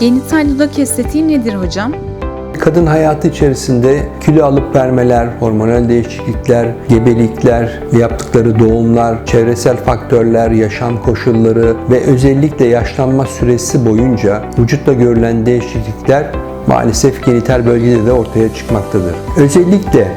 Genital dudak estetiği nedir hocam? Kadın hayatı içerisinde kilo alıp vermeler, hormonal değişiklikler, gebelikler, yaptıkları doğumlar, çevresel faktörler, yaşam koşulları ve özellikle yaşlanma süresi boyunca vücutta görülen değişiklikler maalesef genital bölgede de ortaya çıkmaktadır. Özellikle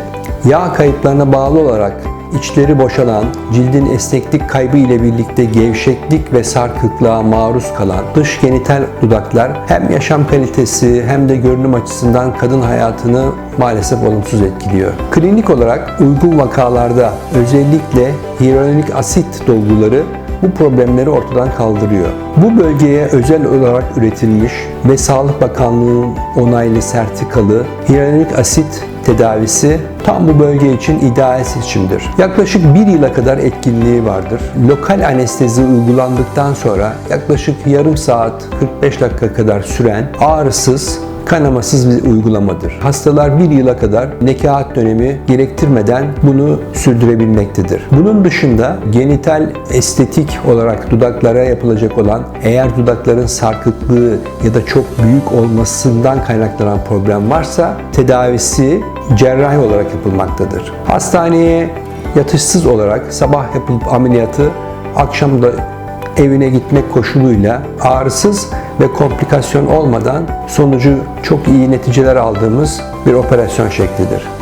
yağ kayıplarına bağlı olarak İçleri boşalan, cildin esneklik kaybı ile birlikte gevşeklik ve sarkıklığa maruz kalan dış genital dudaklar hem yaşam kalitesi hem de görünüm açısından kadın hayatını maalesef olumsuz etkiliyor. Klinik olarak uygun vakalarda özellikle hyaluronik asit dolguları bu problemleri ortadan kaldırıyor. Bu bölgeye özel olarak üretilmiş ve Sağlık Bakanlığı'nın onaylı sertikalı hyaluronik asit tedavisi tam bu bölge için ideal seçimdir. Yaklaşık bir yıla kadar etkinliği vardır. Lokal anestezi uygulandıktan sonra yaklaşık yarım saat 45 dakika kadar süren ağrısız kanamasız bir uygulamadır. Hastalar bir yıla kadar nekaat dönemi gerektirmeden bunu sürdürebilmektedir. Bunun dışında genital estetik olarak dudaklara yapılacak olan eğer dudakların sarkıklığı ya da çok büyük olmasından kaynaklanan problem varsa tedavisi cerrahi olarak yapılmaktadır. Hastaneye yatışsız olarak sabah yapılıp ameliyatı akşam da evine gitmek koşuluyla ağrısız ve komplikasyon olmadan sonucu çok iyi neticeler aldığımız bir operasyon şeklidir.